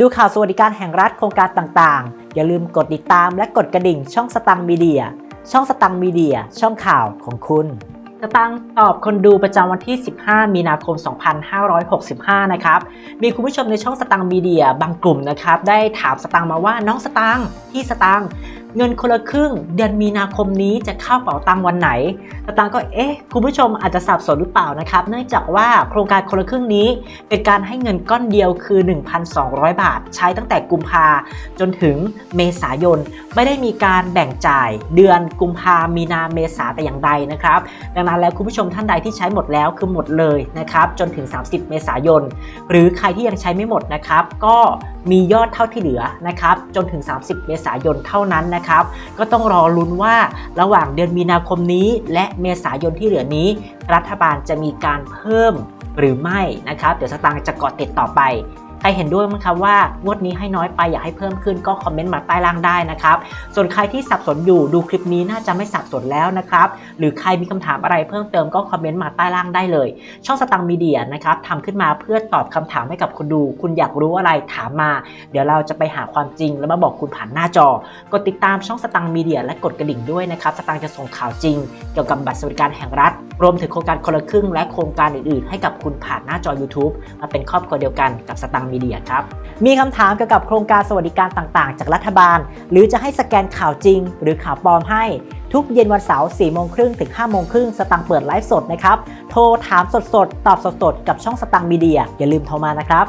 ดูข่าวสวัสดิการแห่งรัฐโครงการต่างๆ อย่าลืมกดติดตามและกดกระดิ่งช่องสตังมีเดีย ช่องสตังมีเดีย ช่องข่าวของคุณสตังค์ตอบคนดูประจำวันที่ 15 มีนาคม 2565 นะครับ มีคุณผู้ชมในช่องสตังมีเดียบางกลุ่มนะครับ ได้ถามสตังค์มาว่าน้องสตังค์พี่สตังค์ เงินคนละครึ่ง เดือนมีนาคมนี้จะเข้าเป๋าตังค์วันไหนสตังค์ก็เอ๊ะคุณผู้ชมอาจจะสับสนหรือเปล่านะครับ เนื่องจากว่าโครงการคนละครึ่งนี้ เป็นการให้เงินก้อนเดียวคือ 1,200 บาท ใช้ตั้งแต่กุมภาจนถึงเมษายน ไม่ได้มีการแบ่งจ่ายเดือนกุมภามีนาเมษาแต่อย่างใดนะครับ ดังนั้นแล้วคุณผู้ชมท่านใดที่ใช้หมดแล้วคือหมดเลยนะครับจนถึง 30 เมษายน หรือใครที่ยังใช้ไม่หมดนะครับ ก็มียอดเท่าที่เหลือนะครับจนถึง 30 เมษายนเท่านั้นนะครับก็ต้องรอลุ้นว่าระหว่างเดือนมีนาคมนี้ และเมษายนที่เหลือนี้ รัฐบาลจะมีการเพิ่มหรือไม่นะครับ เดี๋ยวสตางค์จะเกาะติดต่อไป ครเห็นด้วยมั้งครับว่างวดนี้ให้น้อยไปอยากให้เพิ่มขึ้นก็คอมเมนต์มาใต้ล่างได้นะครับส่วนใครที่สับสนอยู่ดูคลิปนี้น่าจะไม่สับสนแล้วนะครับหรือใครมีคำถามอะไรเพิ่มเติมก็คอมเมนต์มาใต้ล่างได้เลย ช่องสตังมีเดียนะครับทำขึ้นมาเพื่อตอบคำถามให้กับคุณดู คุณอยากรู้อะไรถามมา เดี๋ยวเราจะไปหาความจริงแล้วมาบอกคุณผ่านหน้าจอกดติดตามช่องสตังมีเดียและกดกระดิ่งด้วยนะครับสตังจะส่งข่าวจริง เกี่ยวกับบัตรสวัสดิการแห่งรัฐ รวมถึงโครงการคนละครึ่งและโครงการอื่นๆ ให้กับคุณผ่านหน้าจอ YouTube มาเป็นครอบครัวเดียวกันกับสตังมีเดียครับ มีคำถามเกี่ยวกับโครงการสวัสดิการต่างๆ จากรัฐบาล หรือจะให้สแกนข่าวจริง หรือข่าวปลอมให้ทุกเย็นวันเสาร์4โมงครึ่งถึง5โมงครึ่งสตังเปิดไลฟ์สดนะครับ โทรถามสดๆ ตอบสดๆ กับช่องสตังมีเดีย อย่าลืมโทรมานะครับ